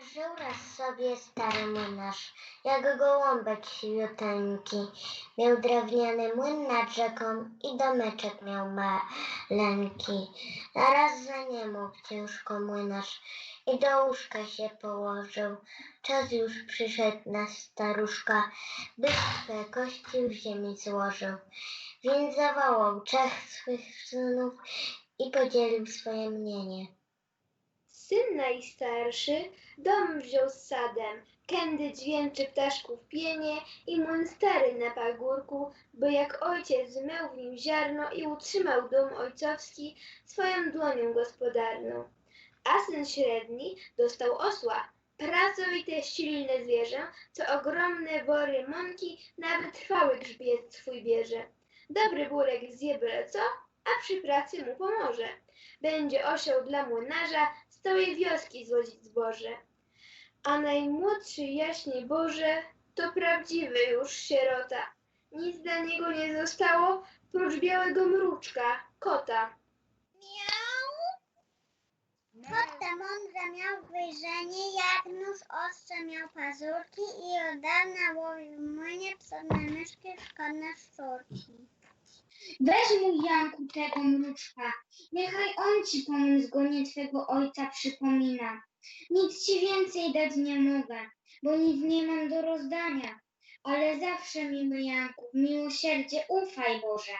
Żył raz sobie stary młynarz, jak gołąbek siwiuteńki. Miał drewniany młyn nad rzeką i domeczek miał maleńki. Naraz za nie mógł ciężko młynarz i do łóżka się położył. Czas już przyszedł na staruszka, by swe kości w ziemi złożył. Więc zawołał trzech swych synów i podzielił swoje mnienie. Syn najstarszy dom wziął z sadem, kędy dźwięczy ptaszków pienie i młyn stary na pagórku, bo jak ojciec zmył w nim ziarno i utrzymał dom ojcowski swoją dłonią gospodarną. A syn średni dostał osła, pracowite, silne zwierzę, co ogromne wory mąki nawet trwały grzbiet swój bierze. Dobry burek zje byle co, a przy pracy mu pomoże. Będzie osioł dla młynarza z całej wioski zwozić zboże. A najmłodszy jaśnie Boże to prawdziwy już sierota. Nic dla niego nie zostało, prócz białego mruczka, kota. Miał. Potem mądre miał wyjrzenie, jak nóż ostrze miał pazurki i od dawna łowił w młynie psowne myszki, szkodne szczurki. Weź mu Janku tego mruczka, niechaj on ci pomóc gonie twego ojca przypomina. Nic ci więcej dać nie mogę, bo nic nie mam do rozdania. Ale zawsze miły Janku, w miłosierdzie ufaj Boże.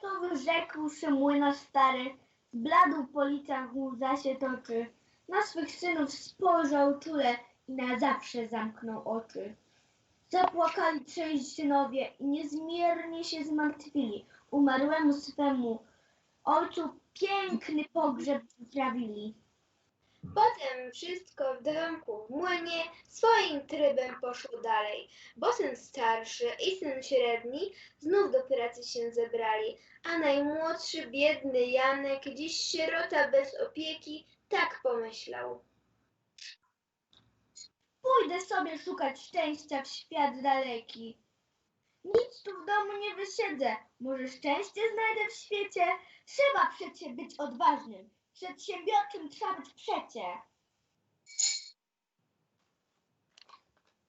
To wyrzekł się młynarz stary, zbladł po licach łza się toczy. Na swych synów spojrzał czule i na zawsze zamknął oczy. Zapłakali trzej synowie i niezmiernie się zmartwili. Umarłemu swemu ojcu piękny pogrzeb wyprawili. Potem wszystko w domku w młynie swoim trybem poszło dalej, bo syn starszy i syn średni znów do pracy się zebrali, a najmłodszy biedny Janek, dziś sierota bez opieki, tak pomyślał. Pójdę sobie szukać szczęścia w świat daleki. Nic tu w domu nie wysiedzę. Może szczęście znajdę w świecie? Trzeba przecie być odważnym. Przedsiębiorczym trzeba być przecie.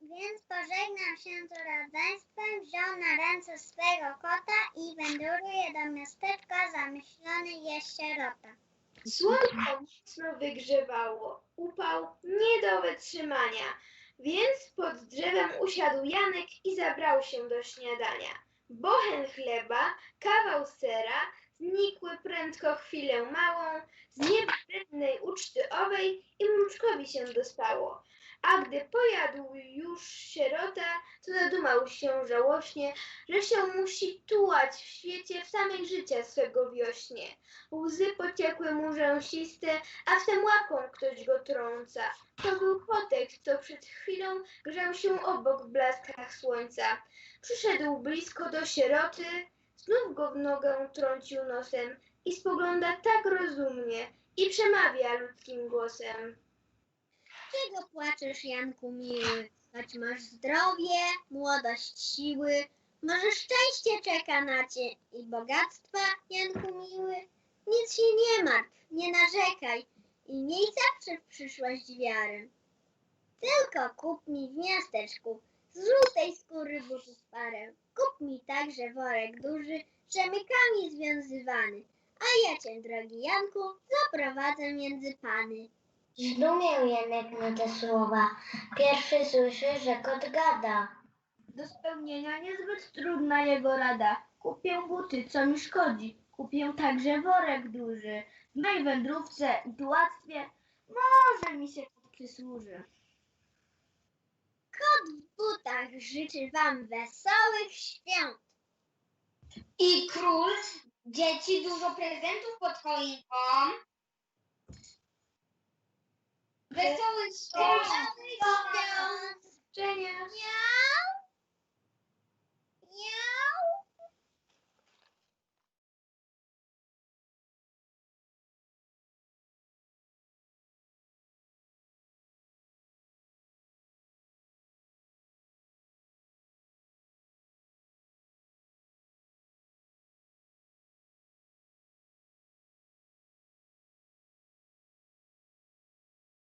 Więc pożegnał się z rodzeństwem, wziął na ręce swego kota i wędruje do miasteczka zamyślony jest sierota. Słonko mocno wygrzewało, upał nie do wytrzymania, więc pod drzewem usiadł Janek i zabrał się do śniadania. Bochen chleba, kawał sera, znikły prędko chwilę małą, z niebrednej uczty owej i mruczkowi się dospało. A gdy pojadł już sierota, to zadumał się żałośnie, że się musi tułać w świecie w samej życia swego wiośnie. Łzy pociekły mu rzęsiste, a wtem łapą ktoś go trąca. To był kotek, co przed chwilą grzał się obok w blaskach słońca. Przyszedł blisko do sieroty, znów go w nogę trącił nosem i spogląda tak rozumnie i przemawia ludzkim głosem. Czego płaczesz, Janku miły? Choć masz zdrowie, młodość, siły, może szczęście czeka na cię i bogactwa, Janku miły? Nic się nie martw, nie narzekaj i miej zawsze w przyszłość wiarę. Tylko kup mi w miasteczku z żółtej skóry butów parę. Kup mi także worek duży, rzemykami związywany, a ja cię, drogi Janku, zaprowadzę między pany. Zdumiał Janek na te słowa. Pierwszy słyszy, że kot gada. Do spełnienia niezbyt trudna jego rada. Kupię buty, co mi szkodzi. Kupię także worek duży. W mej wędrówce i tułactwie może mi się to przysłuży. Kot w butach życzy wam wesołych świąt. I król, dzieci dużo prezentów pod choinką. Wesołych świąt!